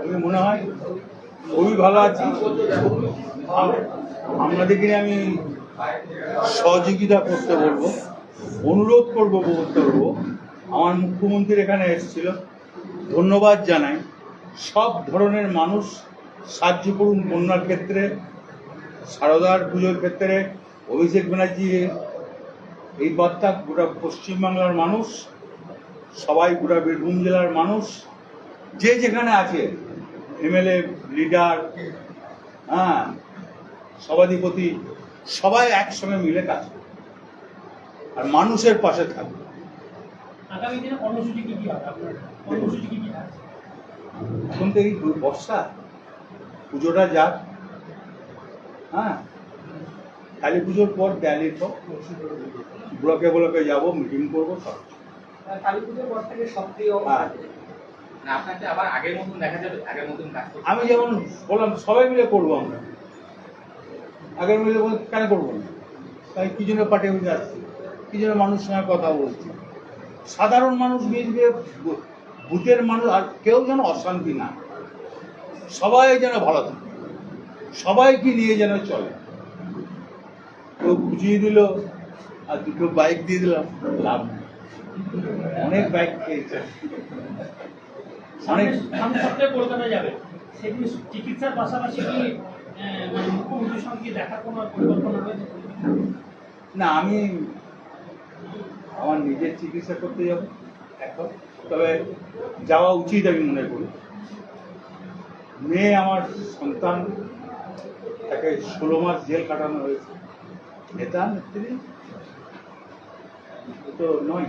আমি মনে হয় খুবই ভালো আছি। আপনাদেরকে আমি সহযোগিতা করতে বলব, অনুরোধ করব করতে বলব আমার মুখ্যমন্ত্রী এখানে এসেছিল। ধন্যবাদ জানাই। সব ধরনের মানুষ সাহায্য করুন বন্যার ক্ষেত্রে, সারদার পুজোর ক্ষেত্রে, অভিষেক ব্যানার্জি এই বার্তা গোটা পশ্চিমবাংলার মানুষ সবাই গোটা বীরভূম জেলার মানুষ যে যেখানে আছে এমএলএ লিডার হ্যাঁ সভাধিপতি সবাই একসঙ্গে মিলে কাজ করবে। আর মানুষের পাশে থাকবে। এখন তো এই বর্ষা পুজোটা যাক হ্যাঁ কালী পুজোর পর দেয়ালির পর ব্লকে ব্লকে যাব মিটিং করব সব কালী পুজোর পর থেকে সক্রিয় আপনাকে আবার আগের মতন দেখা যাবে আগের মতন কাজ আমি যেমন বললাম সবাই মিলে করব আমরা। আগের মিলে বল কেন করব না? তাই কি জন্য পার্টি অফিসে আসছি কি জন্য মানুষের সঙ্গে কথা বলছি? সাধারণ মানুষ মিশবে ভূতের মানুষ আর কেউ যেন অশান্তি না সবাই যেন ভালো থাকে। সবাইকে নিয়ে যেন চলে। কেউ বুঝিয়ে দিল আর দুটো বাইক দিয়ে দিলাম লাভ নেই। অনেক বাইক খেয়েছে অনেক সামনে সপ্তাহে কলকাতা যাবে। সেগুলি চিকিৎসার পাশাপাশি কি মানে মুখ্যমন্ত্রীর সঙ্গে দেখা কোনো পরিকল্পনা রয়েছে? না আমি আমার নিজের চিকিৎসা করতে যাব এখন। তবে যাওয়া উচিত আমি মনে করি। মেয়ে আমার সন্তান তাকে ষোলো মাস জেল কাটানো হয়েছে। নেতা নেত্রী? তো নয়।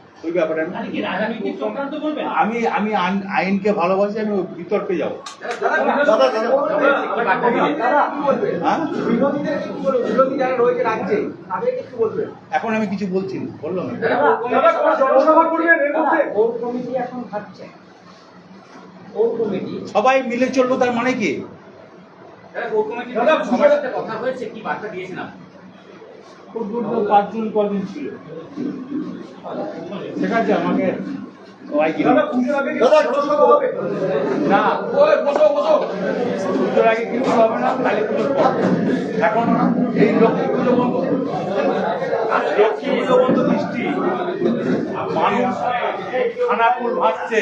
ওই ব্যাপারে আমি আমি আমি আইনকে ভালোবাসি আমি বিতর্কে যাব হ্যাঁ এখন আমি কিছু বলছি না বললাম সবাই মিলে চলল তার মানে কি কথা হয়েছে কি বার্তা দিয়েছেন আপনি খুব পাঁচজন কদিন ছিল। আমাকে না পুজোর আগে কিছু হবে না কালী পুজোর পর। এখন এই লক্ষ্মী পুজো বন্ধ। লক্ষ্মী পুজো বন্ধ বৃষ্টি। মানুষ খানাকুল ভাসছে।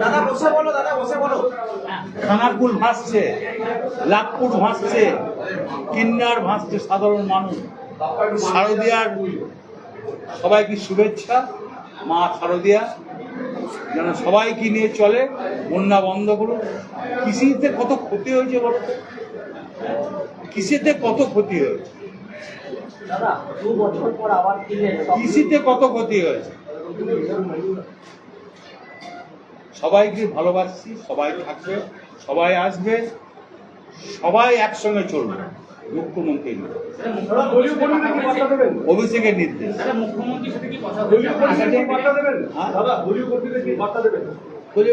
দাদা বসে বলো দাদা বসে বলো। খানাকুল ভাসছে লাভপুর ভাসছে কিন্নার ভাসছে সাধারণ মানুষ। শারদিয়ার সবাইকে শুভেচ্ছা। মা শারদিয়া যেন সবাইকে নিয়ে চলে বন্যা বন্ধ করুন কৃষিতে কত ক্ষতি হয়েছে বলো? কৃষিতে কত ক্ষতি হয়েছে? কৃষিতে কত ক্ষতি হয়েছে? সবাইকে ভালোবাসছি সবাই থাকবে সবাই আসবে সবাই একসঙ্গে চলবে। অভিষেকের নির্দেশ দলীয় হ্যাঁ?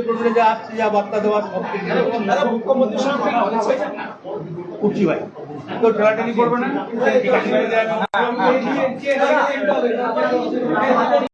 কর্মীরা যা আসছে যা বার্তা দেওয়া সব করছি ভাই করবে না। দাদা